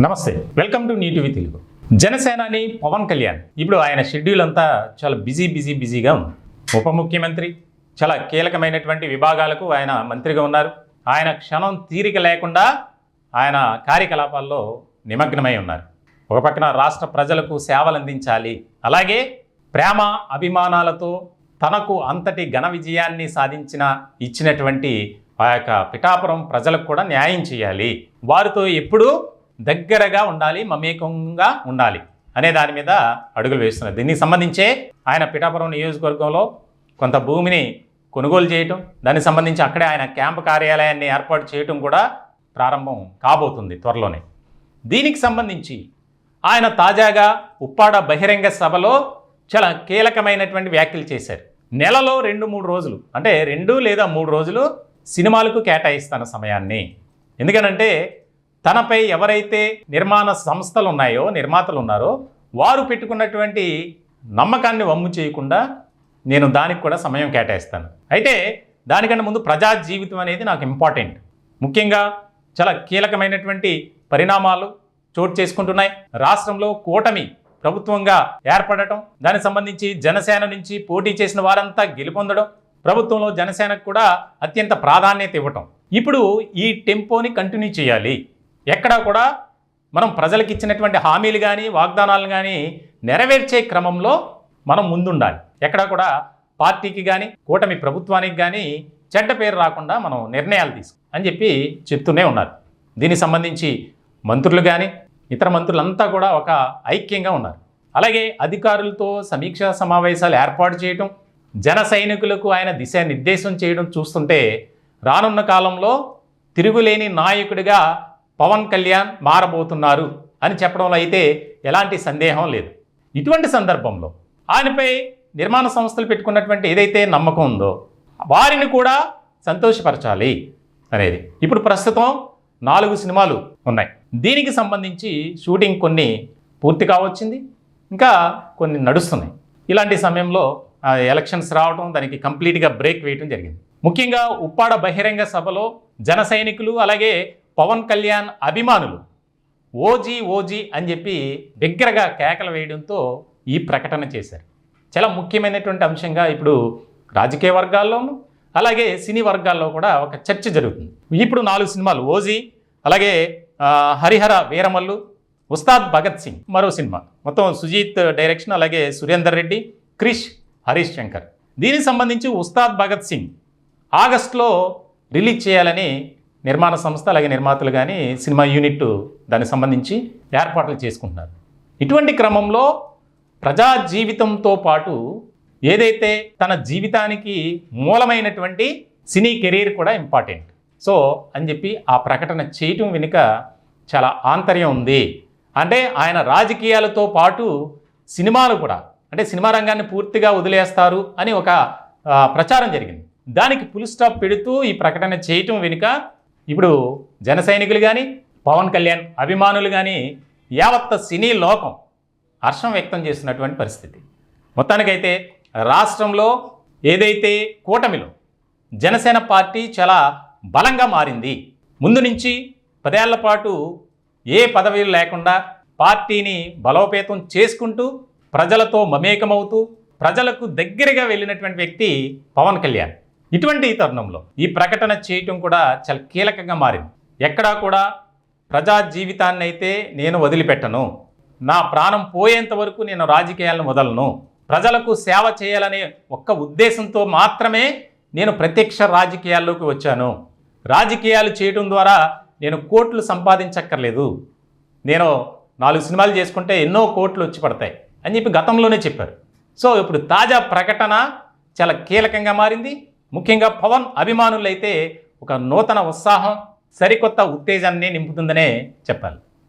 నమస్తే welcome to నీటివి Telugu. జనసేనాని పవన్ కళ్యాణ్. ఇప్పుడు ఆయన షెడ్యూల్ అంతా చాలా బిజీ బిజీ బిజీగా ఉంది. ఉప ముఖ్యమంత్రి చాలా కీలకమైనటువంటి విభాగాలకు ఆయన మంత్రిగా ఉన్నారు. ఆయన క్షణం తీరిక లేకుండా ఆయన కార్యకలాపాల్లో నిమగ్నమై ఉన్నారు. ఒక పక్కన రాష్ట్ర ప్రజలకు సేవలు అందించాలి. అలాగే ప్రేమ అభిమానాలతో తనకు అంతటి ఘన విజయాన్ని సాధించిన ఇచ్చినటువంటి ఆ యొక్క పిఠాపురం ప్రజలకు కూడా న్యాయం చేయాలి. వారితో ఎప్పుడూ దగ్గరగా ఉండాలి మమేకంగా ఉండాలి అనే దాని మీద అడుగులు వేస్తున్నారు. దీనికి సంబంధించే ఆయన పిఠాపురం నియోజకవర్గంలో కొంత భూమిని కొనుగోలు చేయటం దానికి సంబంధించి అక్కడే ఆయన క్యాంపు కార్యాలయాన్ని ఏర్పాటు చేయటం కూడా ప్రారంభం కాబోతుంది త్వరలోనే. దీనికి సంబంధించి ఆయన తాజాగా ఉప్పాడ బహిరంగ సభలో చాలా కీలకమైనటువంటి వ్యాఖ్యలు చేశారు. నెలలో రెండు మూడు రోజులు అంటే రెండు లేదా మూడు రోజులు సినిమాలకు కేటాయిస్తాను సమయాన్ని. ఎందుకనంటే తనపై ఎవరైతే నిర్మాణ సంస్థలు ఉన్నాయో నిర్మాతలు ఉన్నారో వారు పెట్టుకున్నటువంటి నమ్మకాన్ని వమ్ము చేయకుండా నేను దానికి కూడా సమయం కేటాయిస్తాను. అయితే దానికన్నా ముందు ప్రజా జీవితం అనేది నాకు ఇంపార్టెంట్. ముఖ్యంగా చాలా కీలకమైనటువంటి పరిణామాలు చోటు చేసుకుంటున్నాయి. రాష్ట్రంలో కూటమి ప్రభుత్వంగా ఏర్పడటం దానికి సంబంధించి జనసేన నుంచి పోటీ చేసిన వారంతా గెలుపొందడం ప్రభుత్వంలో జనసేనకు కూడా అత్యంత ప్రాధాన్యత ఇవ్వటం. ఇప్పుడు ఈ టెంపోని కంటిన్యూ చేయాలి. ఎక్కడా కూడా మనం ప్రజలకు ఇచ్చినటువంటి హామీలు కానీ వాగ్దానాలు కానీ నెరవేర్చే క్రమంలో మనం ముందుండాలి. ఎక్కడా కూడా పార్టీకి కానీ కూటమి ప్రభుత్వానికి కానీ చెడ్డ పేరు రాకుండా మనం నిర్ణయాలు తీసుకు అని చెప్పి చెప్తూనే ఉన్నారు. దీనికి సంబంధించి మంత్రులు కానీ ఇతర మంత్రులంతా కూడా ఒక ఐక్యంగా ఉన్నారు. అలాగే అధికారులతో సమీక్షా సమావేశాలు ఏర్పాటు చేయటం జన సైనికులకు ఆయన దిశానిర్దేశం చేయడం చూస్తుంటే రానున్న కాలంలో తిరుగులేని నాయకుడిగా పవన్ కళ్యాణ్ మారబోతున్నారు అని చెప్పడంలో అయితే ఎలాంటి సందేహం లేదు. ఇటువంటి సందర్భంలో ఆయనపై నిర్మాణ సంస్థలు పెట్టుకున్నటువంటి ఏదైతే నమ్మకం ఉందో వారిని కూడా సంతోషపరచాలి అనేది. ఇప్పుడు ప్రస్తుతం నాలుగు సినిమాలు ఉన్నాయి. దీనికి సంబంధించి షూటింగ్ కొన్ని పూర్తి కావచ్చింది ఇంకా కొన్ని నడుస్తున్నాయి. ఇలాంటి సమయంలో ఎలక్షన్స్ రావడం దానికి కంప్లీట్గా బ్రేక్ వేయడం జరిగింది. ముఖ్యంగా ఉప్పాడ బహిరంగ సభలో జన సైనికులు అలాగే పవన్ కళ్యాణ్ అభిమానులు. ఓజీ ఓజీ అని చెప్పి బిగ్గరగా కేకలు వేయడంతో ఈ ప్రకటన చేశారు. చాలా ముఖ్యమైనటువంటి అంశంగా ఇప్పుడు రాజకీయ వర్గాల్లోనూ అలాగే సినీ వర్గాల్లో కూడా ఒక చర్చ జరుగుతుంది. ఇప్పుడు నాలుగు సినిమాలు ఓజీ అలాగే హరిహర వీరమల్లు ఉస్తాద్ భగత్ సింగ్ మరో సినిమా. మొత్తం సుజీత్ డైరెక్షన్ అలాగే సురేందర్ రెడ్డి క్రిష్ హరీష్ శంకర్. దీనికి సంబంధించి ఉస్తాద్ భగత్ సింగ్ ఆగస్టులో రిలీజ్ చేయాలని నిర్మాణ సంస్థ అలాగే నిర్మాతలు కానీ సినిమా యూనిట్ దానికి సంబంధించి ఏర్పాట్లు చేసుకుంటున్నారు. ఇటువంటి క్రమంలో ప్రజా జీవితంతో పాటు ఏదైతే తన జీవితానికి మూలమైనటువంటి సినీ కెరీర్ కూడా ఇంపార్టెంట్. సో అని చెప్పి ఆ ప్రకటన చేయటం వెనుక చాలా ఆంతర్యం ఉంది. అంటే ఆయన రాజకీయాలతో పాటు సినిమాలు కూడా అంటే సినిమా రంగాన్ని పూర్తిగా వదిలేస్తారు అని ఒక ప్రచారం జరిగింది. దానికి పుల్ స్టాప్ పెడుతూ ఈ ప్రకటన చేయటం వెనుక ఇప్పుడు జన సైనికులు కానీ పవన్ కళ్యాణ్ అభిమానులు కానీ యావత్త సినీ లోకం హర్షం వ్యక్తం చేస్తున్నటువంటి పరిస్థితి. మొత్తానికైతే రాష్ట్రంలో ఏదైతే కూటమిలో జనసేన పార్టీ చాలా బలంగా మారింది ముందు నుంచి పదేళ్ళ పాటు ఏ పదవిలు లేకుండా పార్టీని బలోపేతం చేసుకుంటూ ప్రజలతో మమేకమవుతూ ప్రజలకు దగ్గరగా వెళ్ళినటువంటి వ్యక్తి పవన్ కళ్యాణ్. ఇటువంటి తరుణంలో ఈ ప్రకటన చేయటం కూడా చాలా కీలకంగా మారింది. ఎక్కడా కూడా ప్రజా జీవితాన్ని అయితే నేను వదిలిపెట్టను. నా ప్రాణం పోయేంత వరకు నేను రాజకీయాలను వదలను. ప్రజలకు సేవ చేయాలనే ఒక్క ఉద్దేశంతో మాత్రమే నేను ప్రత్యక్ష రాజకీయాల్లోకి వచ్చాను. రాజకీయాలు చేయడం ద్వారా నేను కోట్లు సంపాదించక్కర్లేదు. నేను నాలుగు సినిమాలు చేసుకుంటే ఎన్నో కోట్లు వచ్చి పడతాయి అని చెప్పి గతంలోనే చెప్పారు. సో ఇప్పుడు తాజా ప్రకటన చాలా కీలకంగా మారింది. ముఖ్యంగా పవన్ అభిమానులైతే ఒక నూతన ఉత్సాహం సరికొత్త ఉత్తేజాన్ని నింపుతుందనే చెప్పాలి.